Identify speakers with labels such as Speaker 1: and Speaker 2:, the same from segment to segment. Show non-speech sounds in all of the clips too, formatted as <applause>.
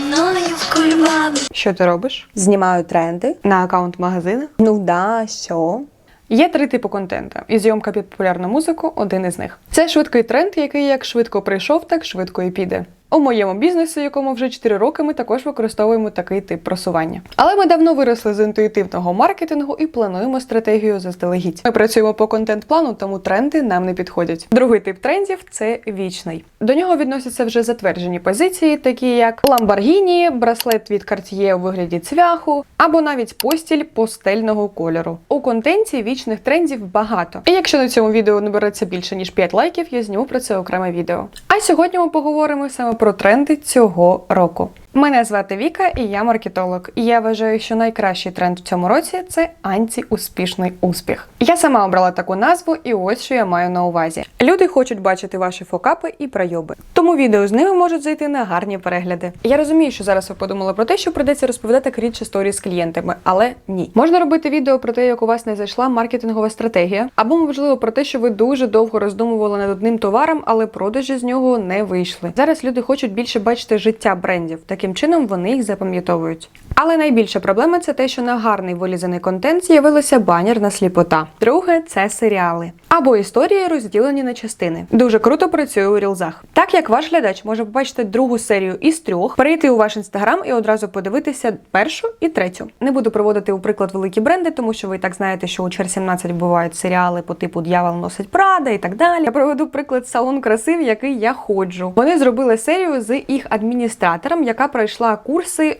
Speaker 1: мною в кульбабу.
Speaker 2: Що ти робиш?
Speaker 3: Знімаю тренди.
Speaker 2: На аккаунт магазину?
Speaker 3: Ну да, що?
Speaker 2: Є три типи контенту, і зйомка під популярну музику один із них. Це швидкий тренд, який як швидко прийшов, так швидко і піде. У моєму бізнесі, якому вже 4 роки, ми також використовуємо такий тип просування. Але ми давно виросли з інтуїтивного маркетингу і плануємо стратегію заздалегідь. Ми працюємо по контент-плану, тому тренди нам не підходять. Другий тип трендів це вічний. До нього відносяться вже затверджені позиції, такі як Lamborghini, браслет від Cartier у вигляді цвяху, або навіть постіль постельного кольору. У контенті вічних трендів багато. І якщо на цьому відео набереться більше ніж 5 лайків, я зніму про це окреме відео. А сьогодні ми поговоримо саме про тренди цього року. Мене звати Віка, і я маркетолог. І я вважаю, що найкращий тренд в цьому році це антиуспішний успіх. Я сама обрала таку назву, і ось що я маю на увазі. Люди хочуть бачити ваші фокапи і пройоби. Тому відео з ними можуть зайти на гарні перегляди. Я розумію, що зараз ви подумали про те, що придеться розповідати кріч історії з клієнтами, але ні. Можна робити відео про те, як у вас не зайшла маркетингова стратегія, або можливо про те, що ви дуже довго роздумували над одним товаром, але продажі з нього не вийшли. Зараз люди хочуть більше бачити життя брендів. Таким чином вони їх запам'ятовують. Але найбільша проблема це те, що на гарний вилізаний контент з'явилася банерна сліпота. Друге це серіали або історії розділені на частини. Дуже круто працює у рілзах. Так як ваш глядач може побачити другу серію із трьох, перейти у ваш інстаграм і одразу подивитися першу і третю. Не буду проводити у приклад великі бренди, тому що ви так знаєте, що у Чер 17 бувають серіали по типу Д'явол носить Прада і так далі. Я проведу приклад салон краси, в який я ходжу. Вони зробили серію з їх адміністратором, яка пройшла курси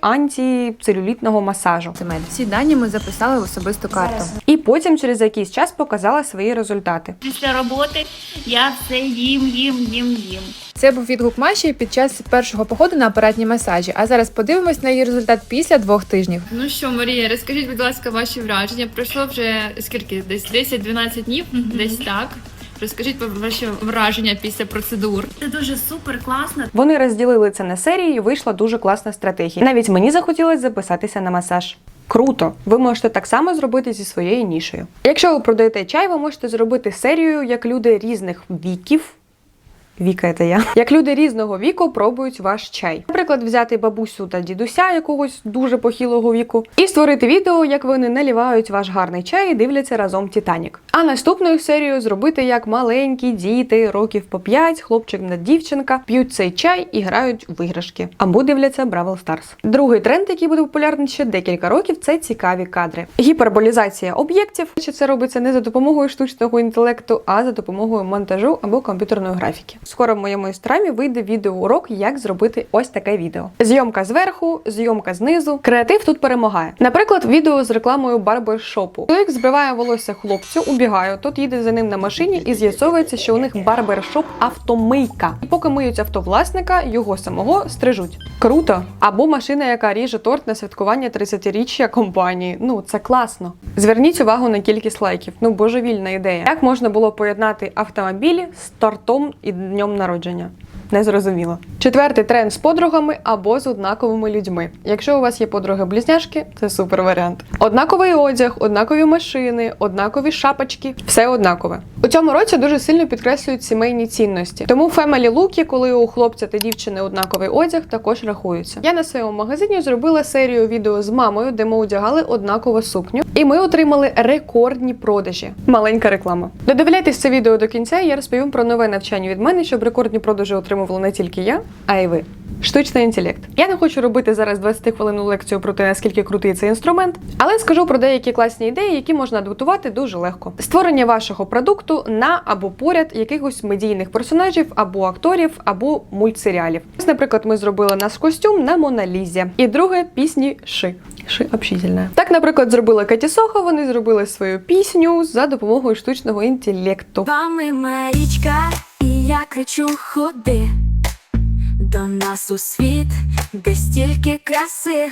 Speaker 2: антицелюлітного масажу.
Speaker 4: Всі дані ми записали в особисту карту.
Speaker 2: І потім через якийсь час показала свої результати.
Speaker 5: Після роботи я все їм, їм, їм, їм.
Speaker 4: Це був відгук Маші під час першого походу на апаратні масажі. А зараз подивимось на її результат після двох тижнів.
Speaker 6: Ну що, Марія, розкажіть, будь ласка, ваші враження. Пройшло вже скільки? Десь 10-12 днів, десь так. Розкажіть про ваші враження після процедур.
Speaker 5: Це дуже супер класно.
Speaker 2: Вони розділили це на серії, і вийшла дуже класна стратегія. Навіть мені захотілося записатися на масаж. Круто! Ви можете так само зробити зі своєю нішею. Якщо ви продаєте чай, ви можете зробити серію, як люди різних віків. Віка, це я. Як люди різного віку пробують ваш чай. Наприклад, взяти бабусю та дідуся якогось дуже похилого віку, і створити відео, як вони наливають ваш гарний чай і дивляться разом Титанік. А наступною серією зробити як маленькі діти, років по 5, хлопчик та дівчинка, п'ють цей чай і грають в іграшки. Або дивляться Бравл Старс. Другий тренд, який буде популярний ще декілька років, це цікаві кадри. Гіперболізація об'єктів. Чи це робиться не за допомогою штучного інтелекту, а за допомогою монтажу або комп'ютерної графіки. Скоро в моєму інстаграмі вийде відеоурок, як зробити ось таке відео. Зйомка зверху, зйомка знизу. Креатив тут перемагає. Наприклад, відео з рекламою барбершопу. Чоловік збриває волосся хлопцю, убігає. Тот їде за ним на машині і з'ясовується, що у них барбершоп автомийка. І поки миють автовласника, його самого стрижуть. Круто! Або машина, яка ріже торт на святкування 30-річчя компанії. Ну це класно. Зверніть увагу на кількість лайків. Ну божевільна ідея. Як можна було поєднати автомобілі з тортом і днем народження? Не зрозуміло. Четвертий тренд з подругами або з однаковими людьми. Якщо у вас є подруги-близняшки, це супер варіант. Однаковий одяг, однакові машини, однакові шапочки, все однакове. У цьому році дуже сильно підкреслюють сімейні цінності. Тому фемелі луки, коли у хлопця та дівчини однаковий одяг, також рахуються. Я на своєму магазині зробила серію відео з мамою, де ми одягали однакову сукню, і ми отримали рекордні продажі. Маленька реклама. Додивляйтесь це відео до кінця. і Я розповім про нове навчання від мене, щоб рекордні продажі отримували не тільки я, а й ви. Штучний інтелект. Я не хочу робити зараз 20 хвилинну лекцію про те, наскільки крутий цей інструмент, але скажу про деякі класні ідеї, які можна адаптувати дуже легко. Створення вашого продукту на або поряд якихось медійних персонажів, або акторів, або мультсеріалів. Ось, наприклад, ми зробили наш костюм на Моналізі. І друге пісні Ши. Ши общительна. Так, наприклад, зробила Каті Сохо, вони зробили свою пісню за допомогою штучного інтелекту.
Speaker 1: Вами Марічка, я кричу ходи до нас у світ, де стільки краси,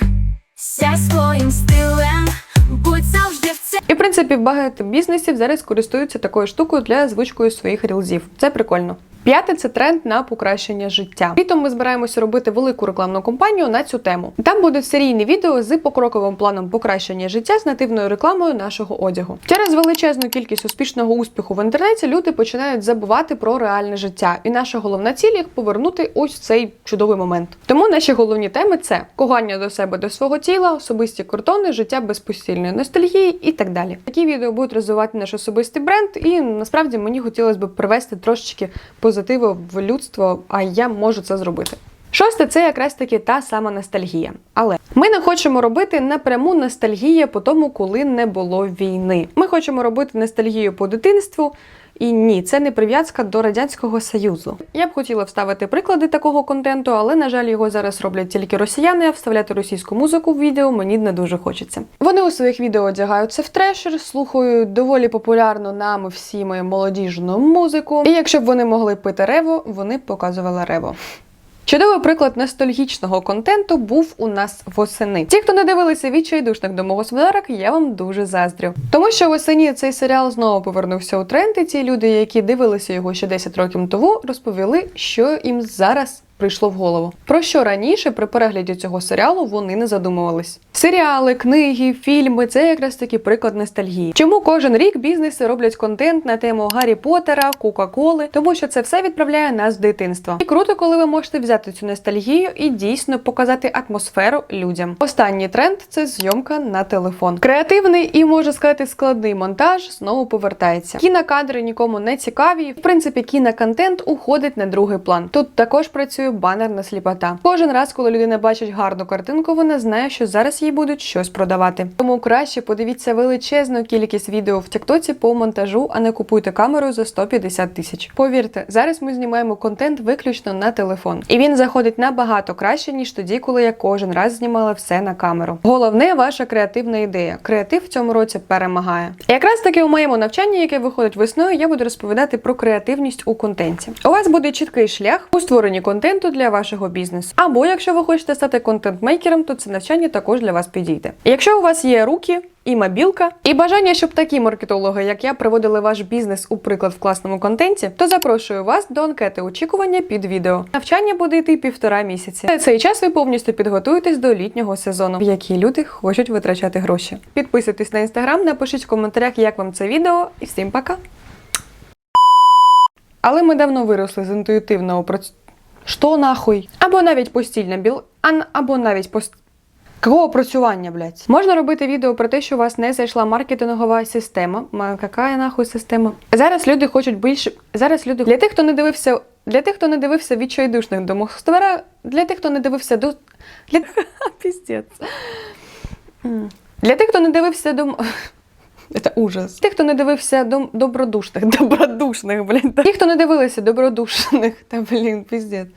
Speaker 1: сяй своїм стилем, будь завжди в це.
Speaker 2: І в принципі багато бізнесів зараз користуються такою штукою для звучкою своїх рілзів. Це прикольно. П'яте це тренд на покращення життя. Літом ми збираємося робити велику рекламну кампанію на цю тему. Там будуть серійні відео з покроковим планом покращення життя з нативною рекламою нашого одягу. Через величезну кількість успішного успіху в інтернеті люди починають забувати про реальне життя, і наша головна ціль їх повернути ось в цей чудовий момент. Тому наші головні теми це кохання до себе, до свого тіла, особисті кордони, життя без постільної ностальгії і так далі. Такі відео будуть розвивати наш особистий бренд, і насправді мені хотілося б привести трошечки позитиву в людство, а я можу це зробити. Шосте це якраз таки та сама ностальгія. Але ми не хочемо робити напряму ностальгія по тому, коли не було війни. Ми хочемо робити ностальгію по дитинству. І ні, це не прив'язка до радянського союзу. Я б хотіла вставити приклади такого контенту, але на жаль, його зараз роблять тільки росіяни. А вставляти російську музику в відео мені не дуже хочеться. Вони у своїх відео одягаються в трешер, слухають доволі популярну нами всіми молодіжну музику. І якщо б вони могли пити рево, вони б показували рево. Чудовий приклад ностальгічного контенту був у нас восени. Ті, хто не дивилися відчайдушних домогосподарок, я вам дуже заздрю. Тому що восені цей серіал знову повернувся у тренд, і ті люди, які дивилися його ще 10 років тому, розповіли, що їм зараз прийшло в голову. Про що раніше при перегляді цього серіалу вони не задумувались. Серіали, книги, фільми це якраз таки приклад ностальгії. Чому кожен рік бізнеси роблять контент на тему Гаррі Поттера, Кока-Коли, тому що це все відправляє нас в дитинство. І круто, коли ви можете взяти цю ностальгію і дійсно показати атмосферу людям. Останній тренд це зйомка на телефон. Креативний і можна сказати складний монтаж знову повертається. Кінокадри нікому не цікаві. В принципі, кіноконтент уходить на другий план. Тут також працює банерна сліпота. Кожен раз, коли людина бачить гарну картинку, вона знає, що зараз їй будуть щось продавати. Тому краще подивіться величезну кількість відео в Тіктоці по монтажу, а не купуйте камеру за 150 тисяч. Повірте, зараз ми знімаємо контент виключно на телефон, і він заходить набагато краще ніж тоді, коли я кожен раз знімала все на камеру. Головне ваша креативна ідея. Креатив в цьому році перемагає. Якраз таки у моєму навчанні, яке виходить весною, я буду розповідати про креативність у контенті. У вас буде чіткий шлях у створенні контенту для вашого бізнесу. Або якщо ви хочете стати контент-мейкером, то це навчання також для вас підійде. Якщо у вас є руки. І мобілка, і бажання, щоб такі маркетологи, як я, приводили ваш бізнес у приклад в класному контенті, то запрошую вас до анкети очікування під відео. Навчання буде йти півтора місяці. На цей час ви повністю підготуєтесь до літнього сезону, в який люди хочуть витрачати гроші. Підписуйтесь на інстаграм, напишіть в коментарях, як вам це відео, і всім пока! Але ми давно виросли з інтуїтивного проц... Що нахуй? Або навіть постільна біл... Ан... або навіть пост... Какого опрацювання, блядь? Можна робити відео про те, що у вас не зайшла маркетингова система. Какая нахуй система? Зараз люди хочуть більше. Зараз люди для тих, хто не дивився. Для тих, хто не дивився відчайдушних домогосподаря, для тих, хто не дивився до. Для... <laughs> Піздець. Для тих, хто не дивився дом. <laughs> Це ужас. Ті, хто не дивився дом... добродушних, добродушних, блін. Ті, хто не дивилися добродушних, та блін, піздець.